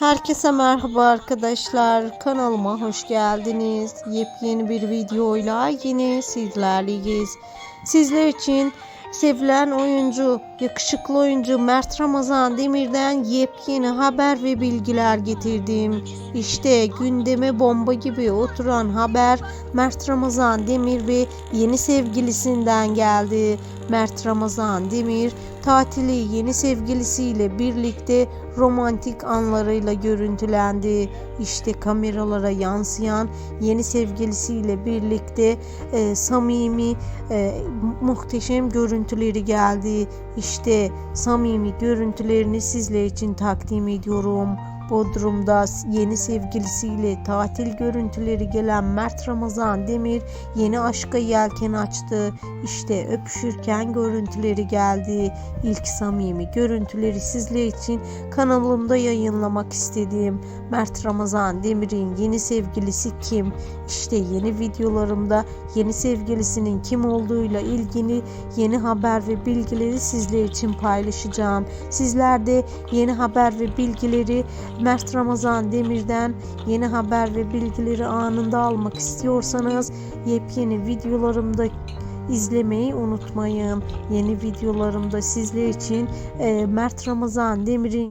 Herkese merhaba arkadaşlar. Kanalıma hoş geldiniz. Yepyeni bir videoyla yine sizlerleyiz. Sizler için sevilen oyuncu, yakışıklı oyuncu Mert Ramazan Demir'den yepyeni haber ve bilgiler getirdim. İşte gündeme bomba gibi oturan haber Mert Ramazan Demir ve yeni sevgilisinden geldi. Mert Ramazan Demir tatili yeni sevgilisiyle birlikte romantik anlarıyla görüntülendi. İşte kameralara yansıyan yeni sevgilisiyle birlikte e, samimi, e, muhteşem görüntüleri geldi. İşte samimi görüntülerini sizler için takdim ediyorum. Bodrum'da yeni sevgilisiyle tatil görüntüleri gelen Mert Ramazan Demir yeni aşka yelken açtı. İşte öpüşürken görüntüleri geldi. İlk samimi görüntüleri sizler için kanalımda yayınlamak istedim. Mert Ramazan Demir'in yeni sevgilisi kim? İşte yeni videolarımda yeni sevgilisinin kim olduğuyla ilgili yeni haber ve bilgileri sizler için paylaşacağım. Sizler de yeni haber ve bilgileri Mert Ramazan Demir'den yeni haber ve bilgileri anında almak istiyorsanız yepyeni videolarımda izlemeyi unutmayın. Yeni videolarımda sizler için e, Mert Ramazan Demir'in